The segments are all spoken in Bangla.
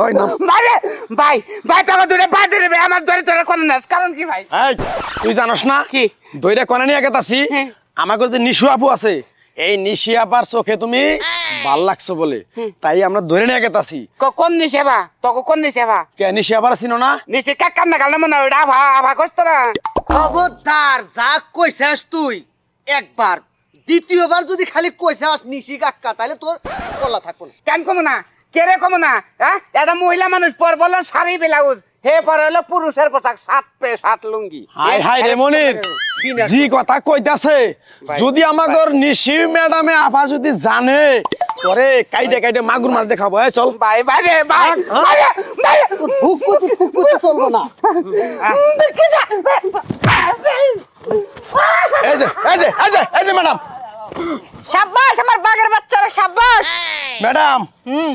ভাই ভাই ভাই দূরে বাদ দেবে আমার ধরে ধরে কোন নাস কারণ কি ভাই তুই জানোস না? কি? দইটা কনে নিয়ে গেতাছি? হ্যাঁ। আমাকে যে নিশু আপু আছে এই নিশি আপার চোখে তুমি ভালো লাগছো বলে। তাই আমরা ধরে নিয়ে গেতাছি। ক- কোন নি সেবা তোকে কোন নি সেবা কে নিশি আপার চিনো না? নিচে কাক কান্না কান্না মনে হয় ওটা আভা আভা করতো না। খবরদার যা কইছাস তুই একবার দ্বিতীয়বার যদি খালি কইছাস নিশি কাক্কা তাহলে তোর কলা থাকব না কেন কমো না কেরে কমো না হ্যাঁ এটা মহিলা মানুষ পর বলল শাড়ি ব্লাউজ হে পরে হলো পুরুষের পোশাক সাত পে সাত লুঙ্গি হাই হাই রে মনির জি কথা কইতাছে যদি আমাগর নিশি ম্যাডামে আপা যদি জানে তোরে কাইটে কাইটে মাগুর মাছ দেখাবো এই চল ভাই ভাই রে ভাই ভাই। ফুকপতি ফুকপতি চলবো না এই যে এই যে এই যে এই যে ম্যাডাম সাব্বাস আমার বাঘের বাচ্চারা সাব্বাস। ম্যাডাম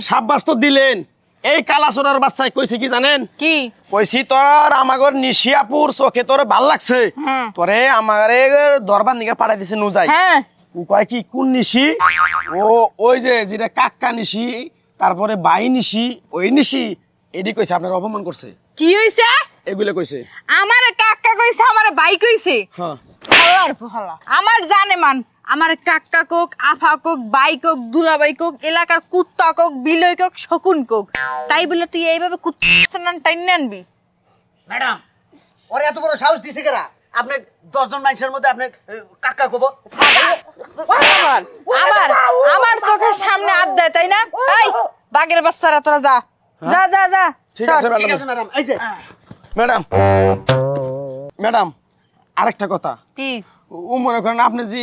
সাব্বাস তো দিলেন। এই কালাসোরার বাচ্চায় কইছে কি জানেন? কি? কইছি তোর আমাগর নিশিয়াপুর চোখে তোর ভালো লাগছে। হ্যাঁ। তোরে আমারে দরবার নিকে পাঠাই দিছে নুজাই। হ্যাঁ। ও কয় কি কোন নিশি? ও ওই যে যেটা কাক্কা নিশি তারপরে বাই নিশি ওই নিশি। এডি কইছে আপনার অপমান করছে। কি হইছে? এগুলো কইছে। আমার কাকা কইছে আমার বাই কইছে। হ্যাঁ। হালার ফলা আমার জানে মান আমার কাকা কোক আফা কোক বাই কোক দুলাবাই কোক এলাকার কুত্তা কোক বিলই কোক শকুন কোক। তাই বলে তুই এইভাবে কুত্তা টাইনে আনবি? ম্যাডাম ওরে এত বড় সাহস দিছে কেরা? আপনি দশজন মানুষের মধ্যে আপনি এ, কাক্কা কব? আমার আমার চোখের সামনে হাত দেয় তাই না? এই বাঘের বাচ্চারা তোরা যা। যা যা যা। ঠিক আছে ম্যাডাম এই যে। ম্যাডাম। ম্যাডাম। আরেকটা কথা। কি? ও মনে করেন আপনি যে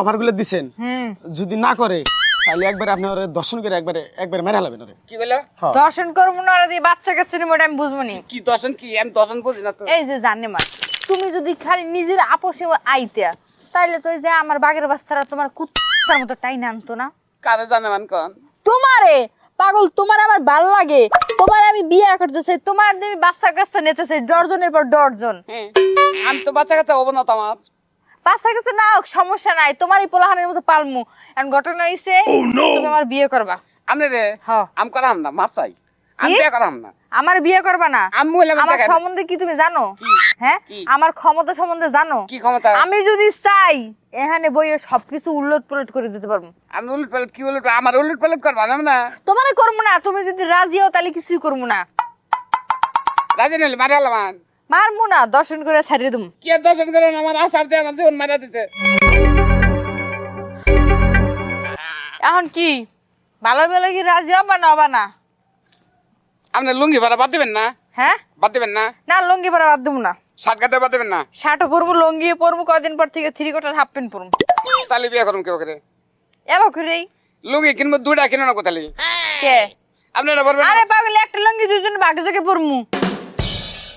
অফারগুলো দিছেন হুম। যদি না করে তাহলে একবার আপনি ওরে দর্শন করে একবারে একবার মেরে হালাবেন ওরে। কি বলল? হ্যাঁ। দর্শন করব না আর এই বাচ্চা কাচ্চা নিয়ে ওটা আমি বুঝব নি। কি দর্শন কি? আমি দর্শন বুঝি না তো। এই যে জানে মা তুমি যদি খালি নিজের আপোষে আইতে তাইলে তো এই যে আমার বাঘের বাচ্চারা তোমার কুত্তার মতো টাইন আনতো না। কারে জানে মান কন? তোমারে পাগল তোমার আমার ভালো লাগে। তোমার আমি বিয়ে করতে চাই তোমার আমি বাচ্চা কাচ্চা নিতে চাই ডর্জনের পর ডর্জন হ্যাঁ। আমি তো বাচ্চা কাচ্চা হব না তো আমার। বাচ্চা কাচ্চা না হোক, সমস্যা নাই। তোমারই পোলাহানের মতো পালমু। এখন ঘটনা হইছে তুমি আমার বিয়ে করবা। আমি রে হ্যাঁ। আমি করাম না মাপ চাই। আমি কি? বিয়ে করাম না। আমার বিয়ে করবা না? আমি আমার সম্বন্ধে কি তুমি জানো? হ্যাঁ? কি? আমার ক্ষমতা সম্বন্ধে জানো? কি ক্ষমতা? আমি যদি চাই এখানে বইয়ে সবকিছু উলট পুলট করে দিতে পারব। আমি উলট পালট কি উলট আমার উলট পালট করবা না না? তোমার করব না তুমি যদি রাজি হও তাহলে কিছুই করব না। রাজি নিলে মারে আলামান মারবো না দর্শন করে ছাড়িয়ে দেবো কি দর্শন করেন? আমার আশার দিয়ে আমার জীবন মারা দিছে। এখন কি? ভালো ভালো কি রাজি হবা না হবা না? আপনি লুঙ্গি ভাড়া বাদ দিবেন না? হ্যাঁ? বাদ দিবেন না? না লঙ্গি পরা বাদ দেবো না। শার্ট কাটতে বাদ দিবেন না? শার্টও পরবো লঙ্গি পরবো কদিন পর থেকে থ্রি কোটার হাফ প্যান্ট পরবো তাহলে বিয়ে করুন কেউ করে? এবার করেই লুঙ্গি কিনবো দুটা কিনো না কোথালি কে? আপনি এটা বলবেন আরে পাগলে একটা লঙ্গি দুইজন বাগে জাগে পরমু।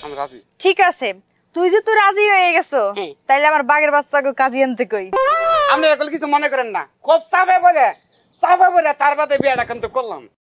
আমি রাজি। ঠিক আছে তুই যে তো রাজি হয়ে গেছো। তাইলে আমার বাঘের বাচ্চাকে কাজে আনতে কই? আমি এখন কিছু মনে করেন না। খুব চাপে বলে চাপে বলে তার বাদে বিয়েটা কিন্তু করলাম।